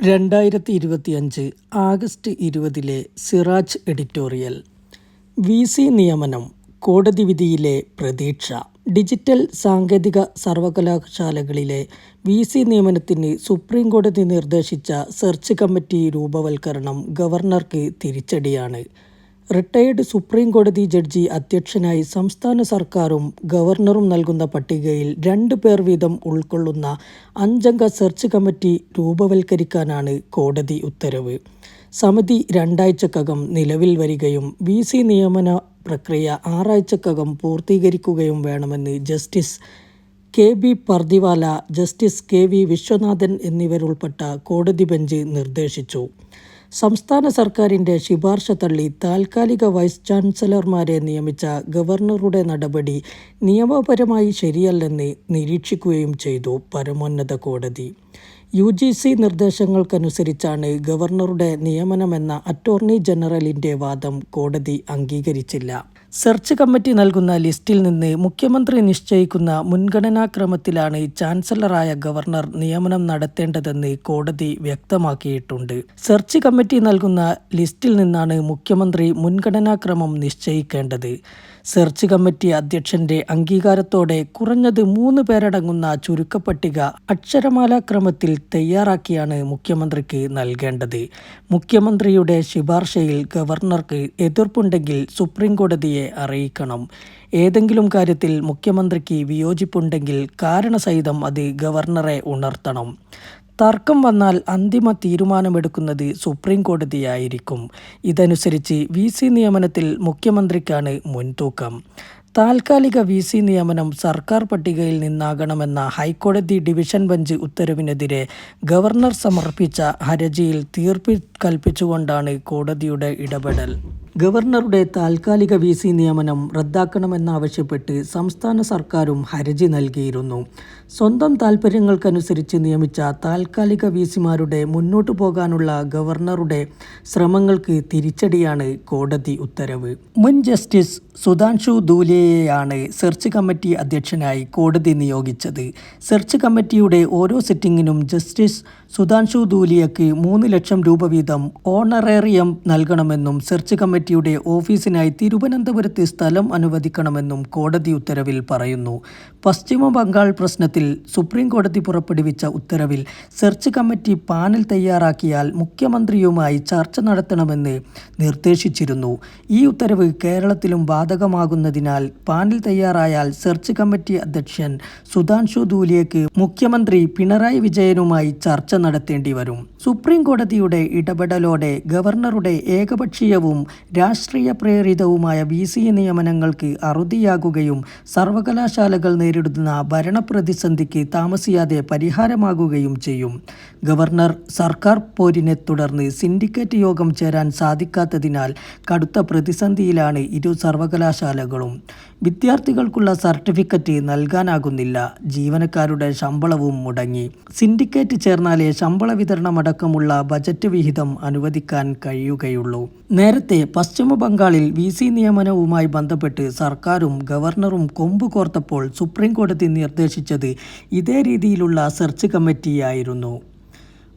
രണ്ടായിരത്തി ഇരുപത്തിയഞ്ച് ആഗസ്റ്റ് ഇരുപതിലെ സിറാജ് എഡിറ്റോറിയൽ. വി സി നിയമനം കോടതി വിധിയിലെ പ്രതീക്ഷ. ഡിജിറ്റൽ സാങ്കേതിക സർവകലാശാലകളിലെ വി സി നിയമനത്തിന് സുപ്രീം കോടതി നിർദ്ദേശിച്ച സെർച്ച് കമ്മിറ്റി രൂപവൽക്കരണം ഗവർണർക്ക് തിരിച്ചടിയാണ്. റിട്ടയേർഡ് സുപ്രീം കോടതി ജഡ്ജി അധ്യക്ഷനായി സംസ്ഥാന സർക്കാരും ഗവർണറും നൽകുന്ന പട്ടികയിൽ രണ്ട് പേർ വീതം ഉൾക്കൊള്ളുന്ന അഞ്ചംഗ സെർച്ച് കമ്മിറ്റി രൂപവൽക്കരിക്കാനാണ് കോടതി ഉത്തരവ്. സമിതി രണ്ടാഴ്ചക്കകം നിലവിൽ വരികയും വി സി നിയമന പ്രക്രിയ ആറാഴ്ചക്കകം പൂർത്തീകരിക്കുകയും വേണമെന്ന് justice K B Pardiwala justice K V Viswanathan എന്നിവരുൾപ്പെട്ട കോടതി ബെഞ്ച് നിർദ്ദേശിച്ചു. സംസ്ഥാന സർക്കാരിന്റെ ശുപാർശ തള്ളി താൽക്കാലിക വൈസ് ചാൻസലർമാരെ നിയമിച്ച ഗവർണറുടെ നടപടി നിയമപരമായി ശരിയല്ലെന്ന് നിരീക്ഷിക്കുകയും ചെയ്തു പരമോന്നത കോടതി. യു ജി സി നിർദ്ദേശങ്ങൾക്കനുസരിച്ചാണ് ഗവർണറുടെ നിയമനമെന്ന അറ്റോർണി ജനറലിന്റെ വാദം കോടതി അംഗീകരിച്ചില്ല. സെർച്ച് കമ്മിറ്റി നൽകുന്ന ലിസ്റ്റിൽ നിന്ന് മുഖ്യമന്ത്രി നിശ്ചയിക്കുന്ന മുൻഗണനാക്രമത്തിലാണ് ചാൻസലറായ ഗവർണർ നിയമനം നടത്തേണ്ടതെന്ന് കോടതി വ്യക്തമാക്കിയിട്ടുണ്ട്. സെർച്ച് കമ്മിറ്റി നൽകുന്ന ലിസ്റ്റിൽ നിന്നാണ് മുഖ്യമന്ത്രി മുൻഗണനാക്രമം നിശ്ചയിക്കേണ്ടത്. സെർച്ച് കമ്മിറ്റി അധ്യക്ഷന്റെ അംഗീകാരത്തോടെ കുറഞ്ഞത് മൂന്ന് പേരടങ്ങുന്ന ചുരുക്കപ്പട്ടിക അക്ഷരമാലാക്രമത്തിൽ തയ്യാറാക്കിയാണ് മുഖ്യമന്ത്രിക്ക് നൽകേണ്ടത്. മുഖ്യമന്ത്രിയുടെ ശുപാർശയിൽ ഗവർണർക്ക് എതിർപ്പുണ്ടെങ്കിൽ സുപ്രീംകോടതിയെ അറിയിക്കണം. ഏതെങ്കിലും കാര്യത്തിൽ മുഖ്യമന്ത്രിക്ക് വിയോജിപ്പുണ്ടെങ്കിൽ കാരണസഹിതം അത് ഗവർണറെ ഉണർത്തണം. തർക്കം വന്നാൽ അന്തിമ തീരുമാനമെടുക്കുന്നത് സുപ്രീം കോടതിയായിരിക്കും. ഇതനുസരിച്ച് വി സി നിയമനത്തിൽ മുഖ്യമന്ത്രിക്കാണ് മുൻതൂക്കം. താൽക്കാലിക വി സി നിയമനം സർക്കാർ പട്ടികയിൽ നിന്നാകണമെന്ന ഹൈക്കോടതി ഡിവിഷൻ ബെഞ്ച് ഉത്തരവിനെതിരെ ഗവർണർ സമർപ്പിച്ച ഹർജിയിൽ തീർപ്പ് കൽപ്പിച്ചുകൊണ്ടാണ് കോടതിയുടെ ഇടപെടൽ. ഗവർണറുടെ താൽക്കാലിക വി സി നിയമനം റദ്ദാക്കണമെന്നാവശ്യപ്പെട്ട് സംസ്ഥാന സർക്കാരും ഹർജി നൽകിയിരുന്നു. സ്വന്തം താൽപ്പര്യങ്ങൾക്കനുസരിച്ച് നിയമിച്ച താൽക്കാലിക വി സിമാരുടെ മുന്നോട്ടു പോകാനുള്ള ഗവർണറുടെ ശ്രമങ്ങൾക്ക് തിരിച്ചടിയാണ് കോടതി ഉത്തരവ്. മുൻ ജസ്റ്റിസ് സുധാൻഷു ദൂലിയയെയാണ് സെർച്ച് കമ്മിറ്റി അധ്യക്ഷനായി കോടതി നിയോഗിച്ചത്. സെർച്ച് കമ്മിറ്റിയുടെ ഓരോ സിറ്റിംഗിനും ജസ്റ്റിസ് സുധാൻഷു ദൂലിയയ്ക്ക് മൂന്ന് ലക്ഷം രൂപ വീതം ഓണറേറിയം നൽകണമെന്നും സെർച്ച് കമ്മിറ്റിയുടെ ഓഫീസിനായി തിരുവനന്തപുരത്ത് സ്ഥലം അനുവദിക്കണമെന്നും കോടതി ഉത്തരവിൽ പറയുന്നു. പശ്ചിമ ബംഗാൾ പ്രശ്നത്തിൽ സുപ്രീം കോടതി പുറപ്പെടുവിച്ച ഉത്തരവിൽ സെർച്ച് കമ്മിറ്റി പാനൽ തയ്യാറാക്കിയാൽ മുഖ്യമന്ത്രിയുമായി ചർച്ച നടത്തണമെന്ന് നിർദ്ദേശിച്ചിരുന്നു. ഈ ഉത്തരവ് കേരളത്തിലും ബാധകമാകുന്നതിനാൽ പാനൽ തയ്യാറായാൽ സെർച്ച് കമ്മിറ്റി അധ്യക്ഷൻ സുധാൻഷു ദൂലിയക്ക് മുഖ്യമന്ത്രി പിണറായി വിജയനുമായി ചർച്ച നടത്തേണ്ടി വരും. സുപ്രീം കോടതിയുടെ ഇടപെടലോടെ ഗവർണറുടെ ഏകപക്ഷീയവും രാഷ്ട്രീയ പ്രേരിതവുമായ വി സി നിയമനങ്ങൾക്ക് അറുതിയാകുകയും സർവകലാശാലകൾ നേരിടുന്ന ഭരണപ്രതിസന്ധിക്ക് താമസിയാതെ പരിഹാരമാകുകയും ചെയ്യും. ഗവർണർ സർക്കാർ പോരിനെ തുടർന്ന് സിൻഡിക്കേറ്റ് യോഗം ചേരാൻ സാധിക്കാത്തതിനാൽ കടുത്ത പ്രതിസന്ധിയിലാണ് ഇരു സർവകലാശാലകളും. വിദ്യാർത്ഥികൾക്കുള്ള സർട്ടിഫിക്കറ്റ് നൽകാനാകുന്നില്ല. ജീവനക്കാരുടെ ശമ്പളവും മുടങ്ങി. സിൻഡിക്കേറ്റ് ചേർന്നാലേ ശമ്പള വിതരണമടക്കമുള്ള ബജറ്റ് വിഹിതം അനുവദിക്കാൻ കഴിയുകയുള്ളൂ. നേരത്തെ പശ്ചിമ ബംഗാളിൽ വി സി നിയമനവുമായി ബന്ധപ്പെട്ട് സർക്കാരും ഗവർണറും കൊമ്പ് കോർത്തപ്പോൾ സുപ്രീം കോടതി നിർദ്ദേശിച്ചത് ഇതേ രീതിയിലുള്ള സെർച്ച് കമ്മിറ്റിയായിരുന്നു.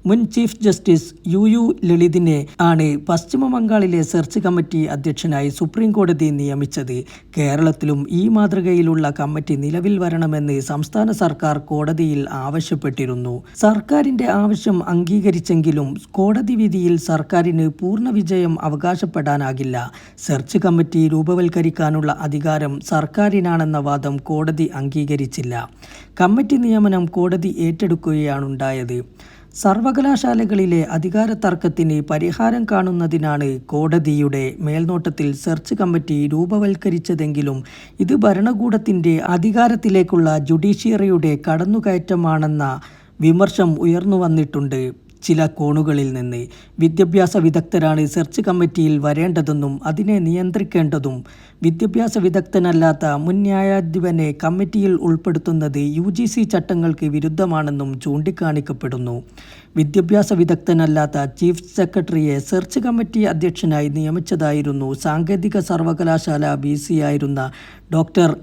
മുൻ ചീഫ് ജസ്റ്റിസ് യു യു ലളിതിനെ ആണ് പശ്ചിമ ബംഗാളിലെ സെർച്ച് കമ്മിറ്റി അധ്യക്ഷനായി സുപ്രീം കോടതി നിയമിച്ചത്. കേരളത്തിലും ഈ മാതൃകയിലുള്ള കമ്മിറ്റി നിലവിൽ വരണമെന്ന് സംസ്ഥാന സർക്കാർ കോടതിയിൽ ആവശ്യപ്പെട്ടിരുന്നു. സർക്കാരിന്റെ ആവശ്യം അംഗീകരിച്ചെങ്കിലും കോടതി വിധിയിൽ സർക്കാരിന് പൂർണ വിജയം അവകാശപ്പെടാനാകില്ല. സെർച്ച് കമ്മിറ്റി രൂപവൽക്കരിക്കാനുള്ള അധികാരം സർക്കാരിനാണെന്ന വാദം കോടതി അംഗീകരിച്ചില്ല. കമ്മിറ്റി നിയമനം കോടതി ഏറ്റെടുക്കുകയാണുണ്ടായത്. സർവകലാശാലകളിലെ അധികാര തർക്കത്തിന് പരിഹാരം കാണുന്നതിനാണ് കോടതിയുടെ മേൽനോട്ടത്തിൽ സെർച്ച് കമ്മിറ്റി രൂപവൽക്കരിച്ചതെങ്കിലും ഇത് ഭരണകൂടത്തിന്റെ അധികാരത്തിലേക്കുള്ള ജുഡീഷ്യറിയുടെ കടന്നുകയറ്റമാണെന്ന വിമർശം ഉയർന്നു വന്നിട്ടുണ്ട് ചില കോണുകളിൽ നിന്ന് വിദ്യാഭ്യാസ വിദഗ്ധരാണ് സെർച്ച് കമ്മിറ്റിയിൽ വരേണ്ടതെന്നും അതിനെ നിയന്ത്രിക്കേണ്ടതും. വിദ്യാഭ്യാസ വിദഗ്ധനല്ലാത്ത മുൻ ന്യായാധിപനെ കമ്മിറ്റിയിൽ ഉൾപ്പെടുത്തുന്നത് യു ജി സി ചട്ടങ്ങൾക്ക് വിരുദ്ധമാണെന്നും ചൂണ്ടിക്കാണിക്കപ്പെടുന്നു. വിദ്യാഭ്യാസ വിദഗ്ധനല്ലാത്ത ചീഫ് സെക്രട്ടറിയെ സെർച്ച് കമ്മിറ്റി അധ്യക്ഷനായി നിയമിച്ചതായിരുന്നു സാങ്കേതിക സർവകലാശാല ബി ആയിരുന്ന ഡോക്ടർ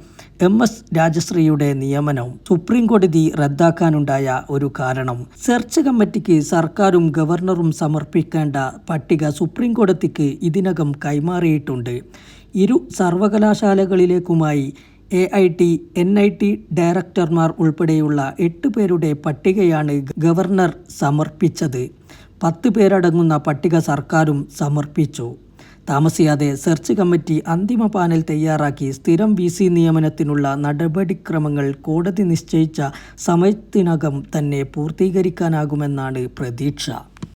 എം എസ് രാജശ്രീയുടെ നിയമനവും സുപ്രീം കോടതി റദ്ദാക്കാനുണ്ടായ ഒരു കാരണം. സെർച്ച് കമ്മിറ്റിക്ക് സർക്കാരും ഗവർണറും സമർപ്പിക്കേണ്ട പട്ടിക സുപ്രീം കോടതിക്ക് ഇതിനകം കൈമാറിയിട്ടുണ്ട്. ഇരു സർവകലാശാലകളിലേക്കുമായി A I T N I T ഡയറക്ടർമാർ ഉൾപ്പെടെയുള്ള എട്ട് പേരുടെ പട്ടികയാണ് ഗവർണർ സമർപ്പിച്ചത്. പത്ത് പേരടങ്ങുന്ന പട്ടിക സർക്കാരും സമർപ്പിച്ചു. താമസിയാതെ സെർച്ച് കമ്മിറ്റി അന്തിമ പാനൽ തയ്യാറാക്കി സ്ഥിരം വി സി നിയമനത്തിനുള്ള നടപടിക്രമങ്ങൾ കോടതി നിശ്ചയിച്ച സമയത്തിനകം തന്നെ പൂർത്തീകരിക്കാനാകുമെന്നാണ് പ്രതീക്ഷ.